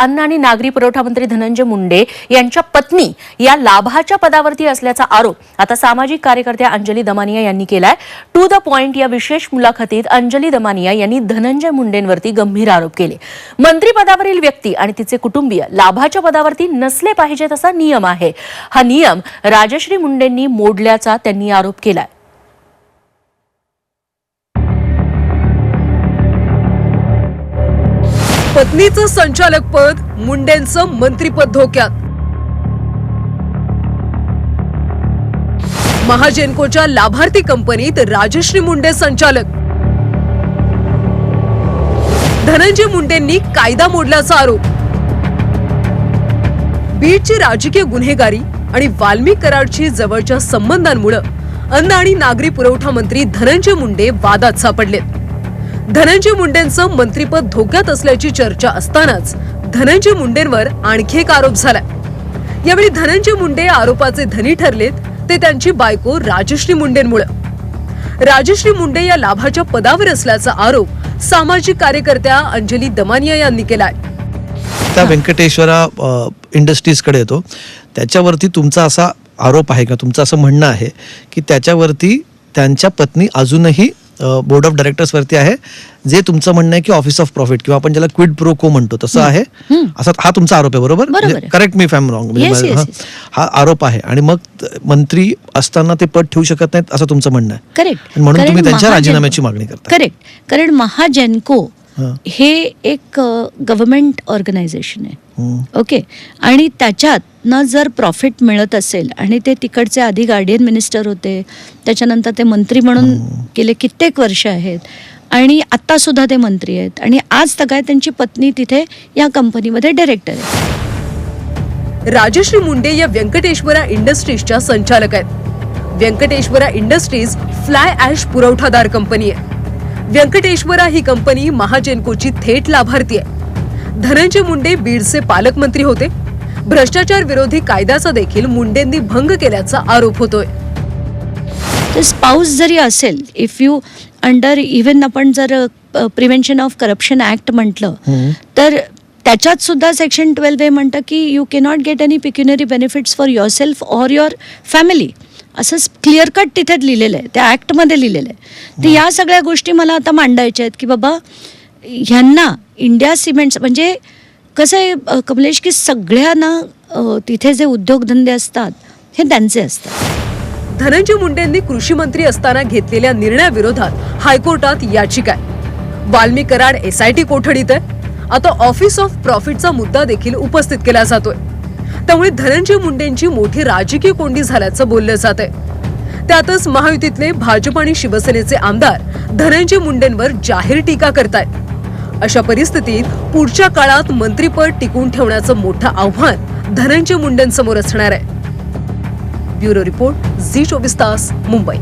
अन्न आणि नागरी पुरवठा मंत्री धनंजय मुंडे यांच्या पत्नी या लाभाच्या पदावरती असल्याचा आरोप आता सामाजिक कार्यकर्त्या अंजली दमानिया यांनी केलाय. टू द पॉइंट या विशेष मुलाखतीत अंजली दमानिया यांनी धनंजय मुंडेंवरती गंभीर आरोप केले. मंत्रीपदावरील व्यक्ती आणि तिचे कुटुंबीय लाभाच्या पदावरती नसले पाहिजेत असा नियम आहे. हा नियम राजश्री मुंडेंनी मोडल्याचा त्यांनी आरोप केलाय. पत्नीचं संचालक पद मुंडेंचं मंत्रीपद धोक्यात. महाजेनकोच्या लाभार्थी कंपनीत राजश्री मुंडे संचालक. धनंजय मुंडेंनी कायदा मोडल्याचा आरोप. बीडची राजकीय गुन्हेगारी आणि वाल्मी कराडची जवळच्या संबंधांमुळे अन्न आणि नागरी पुरवठा मंत्री धनंजय मुंडे वादात सापडलेत. धनंजय मुंडेंचं मंत्रीपद धोक्यात असल्याची चर्चा असतानाच धनंजय मुंडेंवर आणखी एक आरोप झालाय. यावेळी धनंजय मुंडे आरोपाचे धनी ठरलेत ते त्यांची बायको राजश्री मुंडेंमुळे. राजश्री मुंडे या लाभाच्या पदावर असल्याचा आरोप सामाजिक कार्यकर्त्या अंजली दमानिया यांनी केलाय. त्या व्यंकटेश्वरा इंडस्ट्रीजकडे येतो. त्याच्यावरती तुमचा असा आरोप आहे का? तुमचं असं म्हणणं आहे की त्याच्यावरती त्यांच्या पत्नी अजूनही बोर्ड ऑफ डायरेक्टर्स वरती आहे जे तुमचं म्हणणं आहे की ऑफिस ऑफ प्रॉफिट किंवा आपण ज्याला क्विड प्रो को म्हणतो तसं आहे. असा हा तुमचा आरोप आहे बरोबर. करेक्ट मी फॅम रॉंग. हा. आरोप आहे. आणि मग मंत्री असताना ते पद ठेवू शकत नाहीत असं तुमचं म्हणणं आहे. करेक्ट म्हणून तुम्ही त्यांच्या राजीनाम्याची मागणी करता. करेक्ट कारण महाजेनको हां. हे एक गव्हर्नमेंट ऑर्गनायझेशन आहे. ओके आणि त्याच्यात न जर प्रॉफिट मिळत असेल आणि ते तिकडचे आधी गार्डियन मिनिस्टर होते त्याच्यानंतर ते मंत्री म्हणून गेले कित्येक वर्ष आहेत आणि आत्ता सुद्धा ते मंत्री आहेत आणि आज तगाय त्यांची पत्नी तिथे या कंपनीमध्ये डायरेक्टर आहे राजश्री मुंडे या व्यंकटेश्वरा इंडस्ट्रीजच्या संचालक आहेत. व्यंकटेश्वरा इंडस्ट्रीज फ्लाय ॲश पुरवठादार कंपनी आहे. व्यंकटेश्वरा ही कंपनी महाजेनकोची थेट लाभार्थी आहे. धनंजय मुंडे बीडचे पालकमंत्री होते. भ्रष्टाचार विरोधी कायद्याचा देखील मुंडेंनी भंग केल्याचा आरोप होतोय. स्पाऊस जरी असेल इफ यू अंडर इव्हन आपण जर प्रिव्हेन्शन ऑफ करप्शन ऍक्ट म्हटलं तर त्याच्यात सुद्धा सेक्शन ट्वेल्व ए म्हणतं की you cannot get any pecuniary benefits for yourself or your family असं क्लिअर कट तिथे लिहिलेलं आहे. त्या ॲक्टमध्ये लिहिलेलं आहे. तर या सगळ्या गोष्टी मला आता मांडायच्या आहेत की बाबा ह्यांना इंडिया सिमेंट्स म्हणजे कसं आहे कमलेश की सगळ्यांना तिथे जे उद्योगधंदे असतात हे त्यांचे असतात. धनंजय मुंडेंनी कृषी मंत्री असताना घेतलेल्या निर्णयाविरोधात हायकोर्टात याचिका आहे. वाल्मी कराड एसआयटी कोठडीत आहे. आता ऑफिस ऑफ प्रॉफिटचा मुद्दा देखील उपस्थित केला जातोय. त्यामुळे धनंजय मुंडेंची मोठी राजकीय कोंडी झाल्याचं बोललं जात आहे. त्यातच महायुतीतले भाजप आणि शिवसेनेचे आमदार धनंजय मुंडेंवर जाहीर टीका करतायत. अशा परिस्थितीत पुढच्या काळात मंत्रीपद टिकून ठेवण्याचं मोठं आव्हान धनंजय मुंडेंसमोर असणार आहे. ब्युरो रिपोर्ट झी चोवीस तास मुंबई.